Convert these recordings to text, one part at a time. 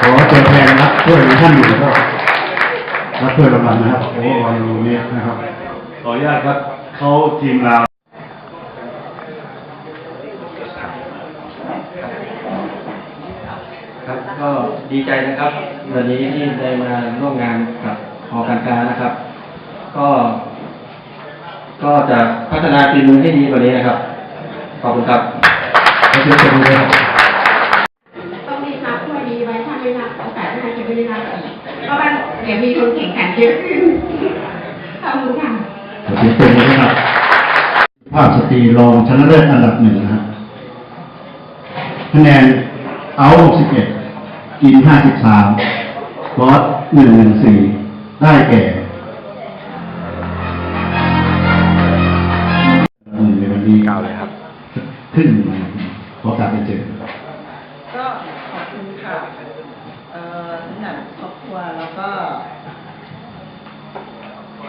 ขอตัวแทนรับถ้วยท่านอยู่ก็รับถ้วยรางวัลนะครับโอ้วันนี้นะครับ ขออนุญาตครับเขาทีมเราครับก็ดีใจนะครับ วันนี้ที่ได้มาร่วมงานกับหอการค้านะครับ ก็ ก็จะพัฒนาฝีมือให้ดีกว่านี้นะครับ ขอบคุณครับขอเชิญชมเลยครับ ช่วยดีไว้ถ้าไม่รับโอกาสหน้าจะไม่ได้รับอีกเพราะว่าเดี๋ยวมีคนแข่งขันเยอะขึ้นขอบคุณค่ะขอเปรบมือนะครับภาพสตรีรองชนะเลิศอันดับหนึ่งนะครับคะแนนเอา61กิน53บอส114ได้แก่ อบคุณค่ะเอ่อสำหรับครอบครัวแล้วก็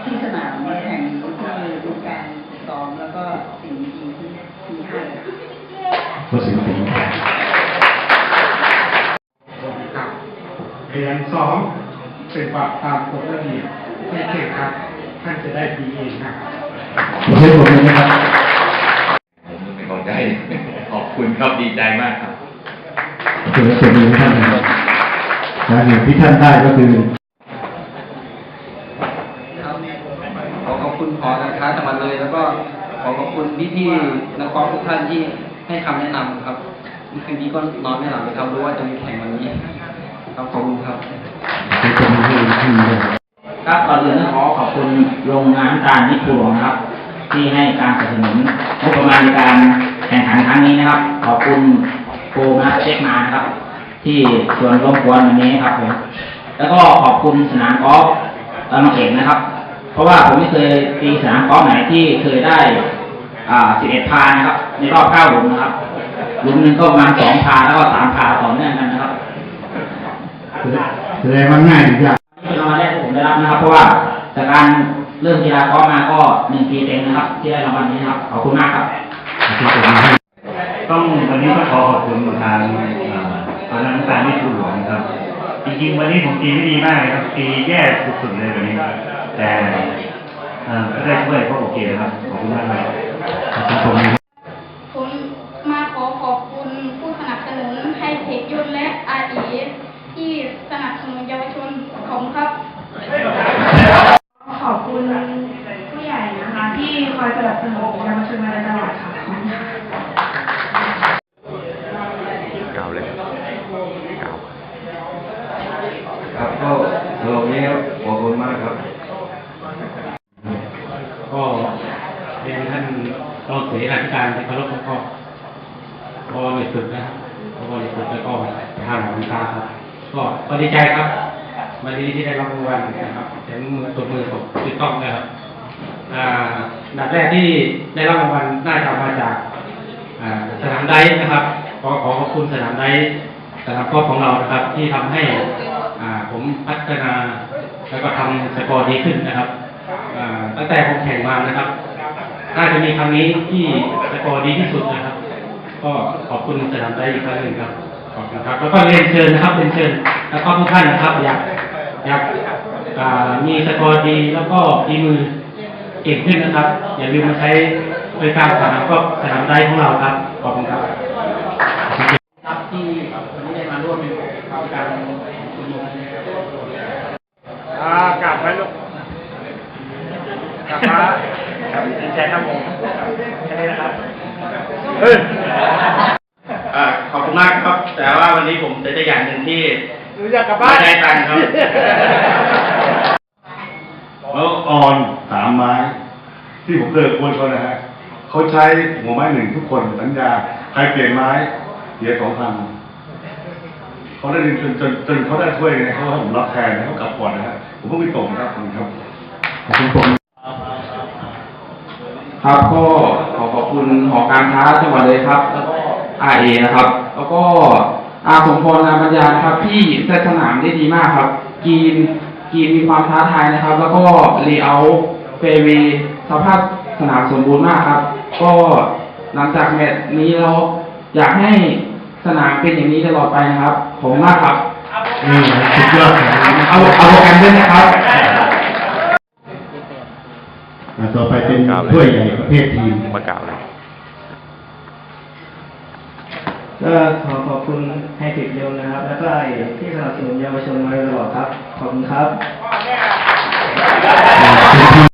ที่สนามแข่งที่ดูการซ้อมแล้วก็สิ่งดีๆที่ที่ให้ค่ะก็เสียงปรบมือครับเรียนสองเป็นปรับตามกฎระเบียบไม่เก่งครับ ท่านจะได้ดีเองครับขอเสียงปรบมือนะครับ ผมเป็นกำลังใจ ขอบคุณครับ ดีใจมากครับขอ เสียงปรบมือให้ท่านนะครับสาเหตุที่ท่านได้ก็คือครับขอขอบคุณหอการค้าจังหวัดเลย แล้วก็ขอขอบคุณพี่ๆนักกอล์ฟทุกท่านที่ให้คำแนะนำครับเมื่อคืนนี้ก็นอนไม่หลับเลยครับรู้ว่าจะมีแข่งวันนี้ครับขอบคุณครับขอเสียงปรบมือให้ท่านด้วยครับก่อนอื่นต้องขอขอบคุณโรงงานน้ำตาลนิคหลวงนะครับ ที่ให้การสนับสนุนงบประมาณในการแข่งขันครั้งนี้นะครับ ขอบคุณ โฟมนะเช็คมานะครับ ที่ส่วนร่วมกวนวันนี้ครับผมแล้วก็ขอบคุณสนามกอล์ฟบางเอกนะครับ เพราะว่าผมไม่เคยตีสนามกอล์ฟไหนที่เคยได้อ่า11พานะครับ ในรอบ9หลุมนะครับหลุมหนึ่งก็ประมาณ2พาแล้วก็3พาต่อเนื่องกันนะครับแสดงว่าง่ายหรือยากนี่เป็นรางวัลแรกที่ผมได้รับนะครับ เพราะว่าจากการเริ่มกีฬากอล์ฟมาก็หนึ่งปีเต็มนะครับ ที่ได้รางวัลนี้นะครับขอบคุณมากครับ ต้องวันนี้ต้องขอขอบคุณทางเอ่อตอนนั้นน้ำตาลนี่คือหลวงนะครับ จริงๆวันนี้ผมตีไม่ดีมากเลยครับตีแย่สุดๆเลยวันนี้ แต่เอ่อก็ได้ช่วยก็โอเคนะครับ ขอบคุณมากครับขอเสียงปรบมือผมมาขอขอบคุณผู้สนับสนุนให้เทคยุนและอาอีที่สนับสนุนเยาวชนของครับ ขอบคุณผู้ใหญ่นะคะ ที่คอยสนับสนุนเยาวชนมาโดยตลอด ครับ ก็สรับวันนี้ครับขอบคุณมากครับ ก็เรียนท่านรองเสนาธิการที่เคารพแล้วก็พอในฝึกนะครับพอในฝึกแล้วก็ทางของตาครับ ก็ก็ดีใจครับวันนี้ที่ได้รับรางวัลนะครับเสียงมือตบมือผมติดต้องนะครับอ่าอันดับแรกที่ได้รับรางวัลน่าจะมาจากอ่าสนามไดฟ์นะครับขอขอขอบคุณสนามไดฟ์สนามกอล์ฟของเรานะครับ ที่ทำให้ ผมพัฒนาแล้วก็ทำสกอร์ดีขึ้นนะครับตั้งแต่ผมแข่งมานะครับ น่าจะมีครั้งนี้ที่สกอร์ดีที่สุดนะครับ ก็ขอบคุณสนามได้อีกครั้งหนึ่งครับ ขอบคุณครับ แล้วก็เรียนเชิญนะครับเรียนเชิญแล้วก็ทุกท่านนะครับอยากอยากมีสกอร์ดีแล้วก็ดีมือเก่งขึ้นนะครับ อย่าลืมมาใช้บริการสนามก็สนามได้ของเราครับ ขอบคุณครับที่วันนี้ได้มาร่วมการชุมนุม อ่ากลับไว้ลูกกลับมาครับดีใจครับผมแค่นี้นะครับเฮ้ยอ่าขอบคุณมากครับ แต่ว่าวันนี้ผมเสียใจอย่างหนึ่งที่หนูอยากกลับบ้านไม่ได้ตังค์ครับแล้วออนสามไม้ ที่ผมเคยคุยเขานะฮะเขาใช้หัวไม้หนึ่งทุกคนสัญญา ใครเปลี่ยนไม้เสียสองพัน เขาได้จนจนจนเขาได้ถ้วยไงเขาให้ผมรับแทนนะเขากลับก่อนนะฮะผมก็ไม่ตกนะครับขอบคุณครับขอเสียงปรบมือครับก็ขอขอบคุณหอการค้าจังหวัดเลยครับ แล้วก็อาเอนะครับ แล้วก็อาสมพรงามปัญญาครับที่เซตสนามได้ดีมากครับกีนกีนมีความท้าทายนะครับ แล้วก็เลเยอร์เฟเวสภาพสนามสมบูรณ์มากครับ ก็หลังจากแมตช์นี้เราอยากให้ สนามเป็นอย่างนี้ตลอดไปนะครับขอบคุณมากครับนี่นะสุดยอดครับเอาเอาโปรแกรมด้วยนะครับอ่าต่อไปเป็นถ้วยใหญ่ประเภททีมมากล่าวเลยก็ขอขอบคุณให้ติดเร็วนะครับ แล้วก็ที่สนับสนุนเยาวชนมาโดยตลอดครับ ขอบคุณครับ